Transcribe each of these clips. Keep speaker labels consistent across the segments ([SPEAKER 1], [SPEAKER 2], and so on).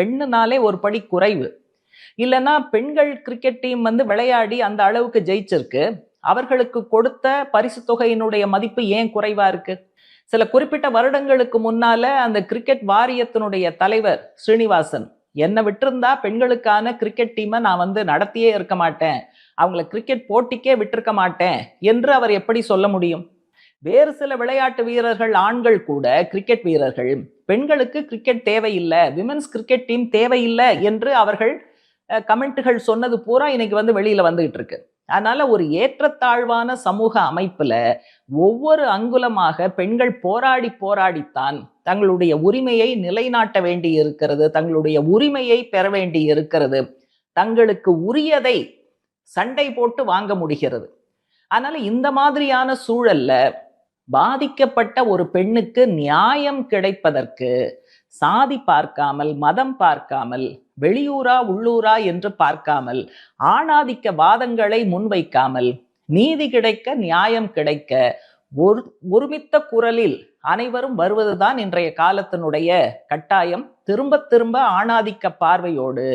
[SPEAKER 1] பெண்ணுனாலே ஒரு படி குறைவு. இல்லைன்னா பெண்கள் கிரிக்கெட் டீம் வந்து விளையாடி அந்த அளவுக்கு ஜெயிச்சிருக்கு. அவர்களுக்கு கொடுத்த பரிசு தொகையினுடைய மதிப்பு ஏன் குறைவா இருக்கு? சில குறிப்பிட்ட வருடங்களுக்கு முன்னால அந்த கிரிக்கெட் வாரியத்தினுடைய தலைவர் ஸ்ரீனிவாசன் என்னை விட்டிருந்தா பெண்களுக்கான கிரிக்கெட் டீமை நான் வந்து நடத்தியே இருக்க மாட்டேன். அவங்கள கிரிக்கெட் போட்டிக்கே விட்டிருக்க மாட்டேன். என்று அவர் எப்படி சொல்ல முடியும்? வேறு சில விளையாட்டு வீரர்கள் ஆண்கள் கூட கிரிக்கெட் வீரர்கள் பெண்களுக்கு கிரிக்கெட் தேவையில்லை விமென்ஸ் கிரிக்கெட் டீம் தேவையில்லை என்று அவர்கள் கமெண்ட்டுகள் சொன்னது பூரா இன்னைக்கு வந்து வெளியில வந்துகிட்டு இருக்கு. அதனால ஒரு ஏற்றத்தாழ்வான சமூக அமைப்புல ஒவ்வொரு அங்குலமாக பெண்கள் போராடி போராடித்தான் தங்களுடைய உரிமையை நிலைநாட்ட வேண்டி இருக்கிறது தங்களுடைய உரிமையை பெற வேண்டி இருக்கிறது தங்களுக்கு உரியதை சண்டை போட்டு வாங்க முடிகிறது. அதனால இந்த மாதிரியான சூழல்ல பாதிக்கப்பட்ட ஒரு பெண்ணுக்கு நியாயம் கிடைப்பதற்கு சாதி பார்க்காமல் மதம் பார்க்காமல் வெளியூரா உள்ளூரா என்று பார்க்காமல் ஆணாதிக்க வாதங்களை முன்வைக்காமல் நீதி கிடைக்க நியாயம் கிடைக்க ஒரு ஒருமித்த குரலில் அனைவரும் வருவதுதான் இன்றைய காலத்தினுடைய கட்டாயம். திரும்ப திரும்ப ஆணாதிக்க பார்வையோடு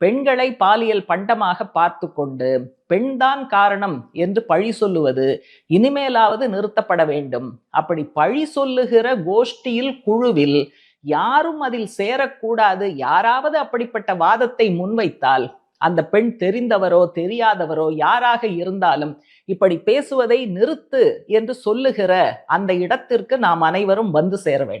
[SPEAKER 1] பெண்களை பாலியல் பண்டமாக பார்த்து கொண்டு பெண்தான் காரணம் என்று பழி சொல்லுவது இனிமேலாவது நிறுத்தப்பட வேண்டும். அப்படி பழி சொல்லுகிற கோஷ்டியில் குழுவில் யாரும் அதில் சேரக்கூடாது. யாராவது அப்படிப்பட்ட வாதத்தை முன்வைத்தால் அந்த பெண் தெரிந்தவரோ தெரியாதவரோ யாராக இருந்தாலும் இப்படி பேசுவதை நிறுத்து என்று சொல்லுகிற அந்த இடத்திற்கு நாம் அனைவரும் வந்து சேர வேண்டும்.